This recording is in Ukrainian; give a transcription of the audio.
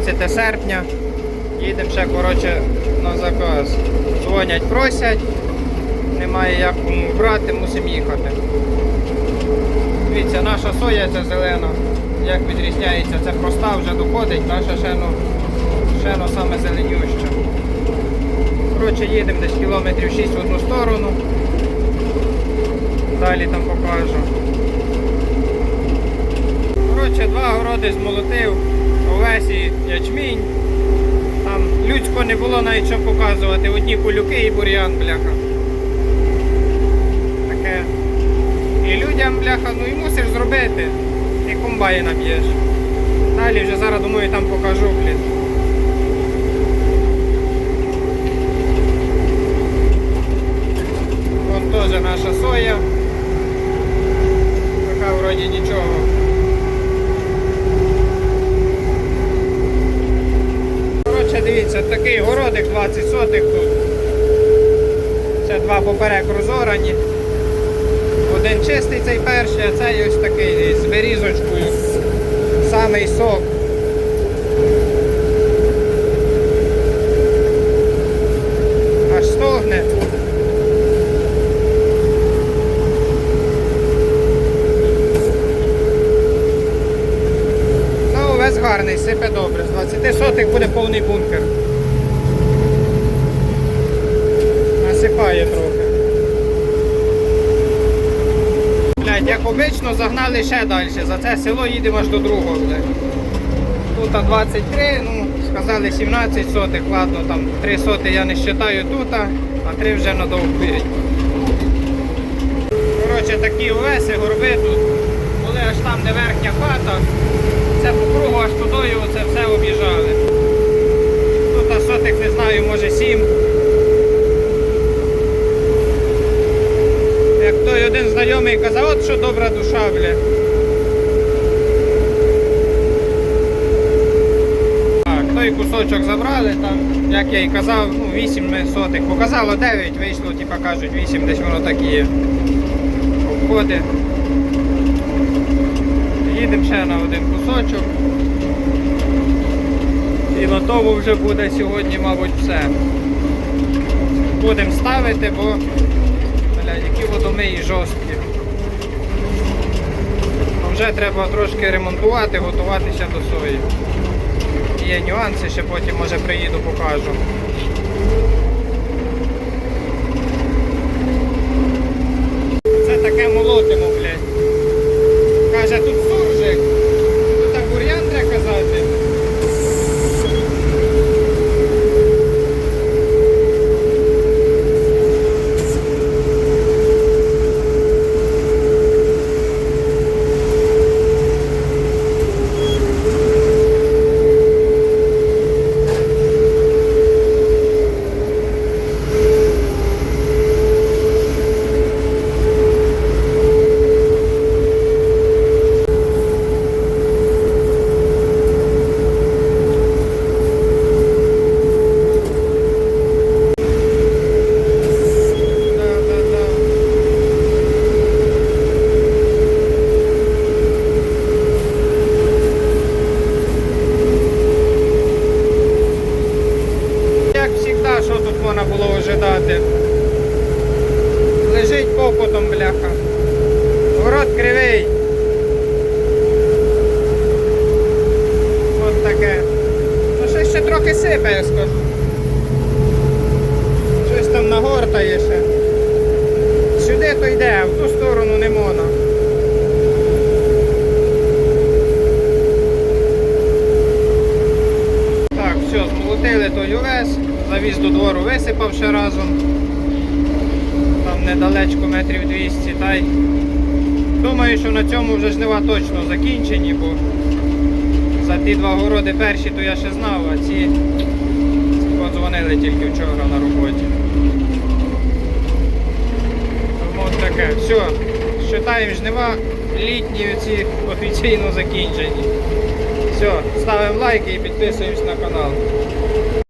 17 серпня. Їдемо ще коротше, на заказ. Дзвонять, просять. Немає як кому брати, мусимо їхати. Дивіться, наша соя ця зелена, як відрізняється, це проста вже доходить, наша ще ну, ще ну, саме зеленюща. Коротше, їдемо десь кілометрів 6 в одну сторону. Далі там покажу. Коротше, два городи змолотив, овесі, ячмінь. Там людсько не було навіть що показувати. Одні кулюки і бур'ян, бляха. Таке. І людям, бляха, ну і мусиш зробити. І комбайна б'єш. Далі вже зараз думаю там покажу, блін. Вон теж наша соя. Дивіться, такий городик 20 сотих тут. Це два поперек розорані. Один чистий цей перший, а цей ось такий з вирізочкою. Самий сок. Аж стогне. Ну, весь гарний, сипе добре. З 20 сотих буде повний бункер. Насипає трохи. Блядь, як обично, загнали ще далі. За це село їдемо аж до другого. Тут 23, ну, сказали 17 сотих, ладно, там 3 соти я не вважаю тут, а 3 вже на довгвірі. Коротше, такі овеси, горби тут. Були аж там, де верхня хата. Це по кругу аж тудою це все об'їжджали. Тут а сотих не знаю, може 7. Як той один знайомий казав, от що добра душа, бля. Так, той кусочок забрали, там, як я і казав, ну, 8 сотих. Показало 9, вийшло, типа кажуть, 8 десь воно так і є. Обходи. Їдемо ще на один кусочок. І тому вже буде сьогодні, мабуть, все. Будемо ставити, бо які жорсткі. Вже треба трошки ремонтувати, готуватися до сої. Є нюанси, ще потім може приїду, покажу. Це таке молотимо, блядь. Каже, тут суржик. Тут так бур'ян треба казати. Да, да, да. Як завжди, що тут можна було ожидати? Лежить попотом, бляха. Город кривий. От таке. Ну щось ще трохи сипе, я скажу. Щось там нагортає ще. Сюди то йде, в ту сторону не можна. Так, все, змолотили той увес, завіз до двору, висипав ще разом. Там недалечко метрів 200, та й думаю, що на цьому вже жнива точно закінчені, бо за ті два городи перші то я ще знав, а ці подзвонили тільки вчора на роботі. Тому от таке. Все, считаємо жнива, літні оці офіційно закінчені. Все, ставимо лайки і підписуємось на канал.